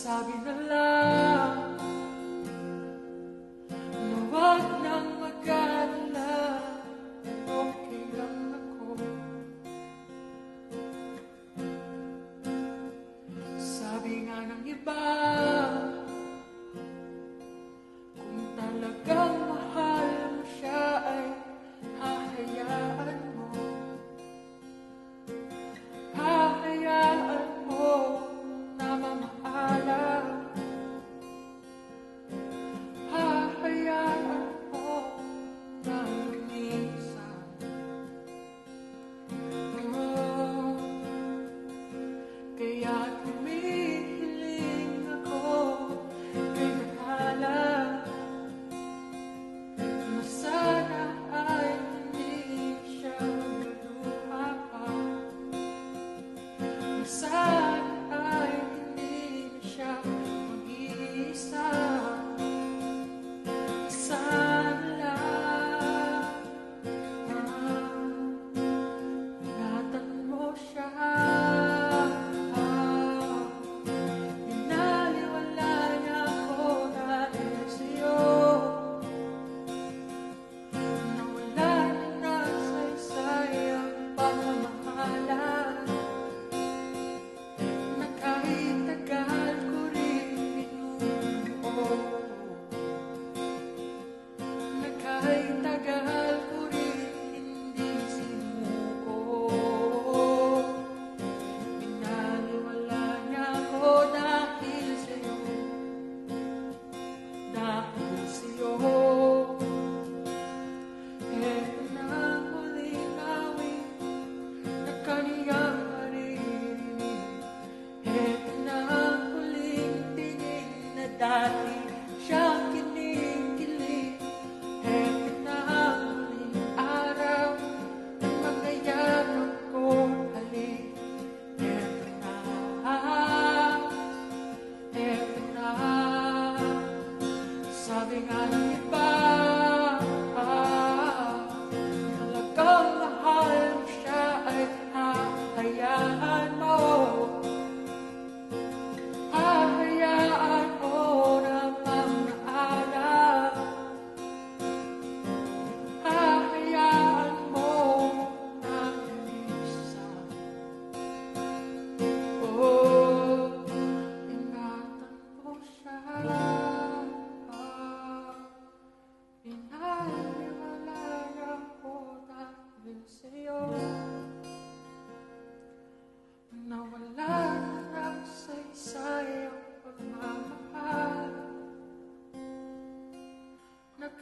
sabi na lang na huwag nang mag-alala okay lang ako. Sabi nga ng iba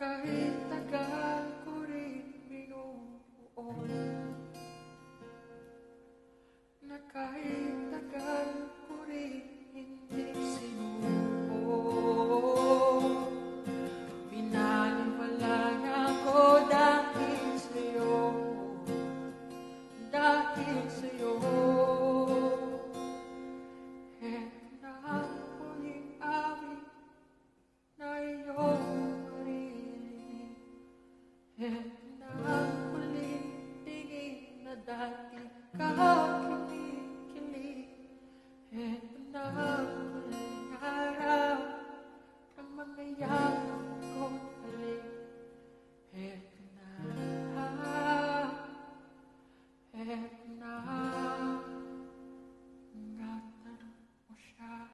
America na dati ka kinikilig. Na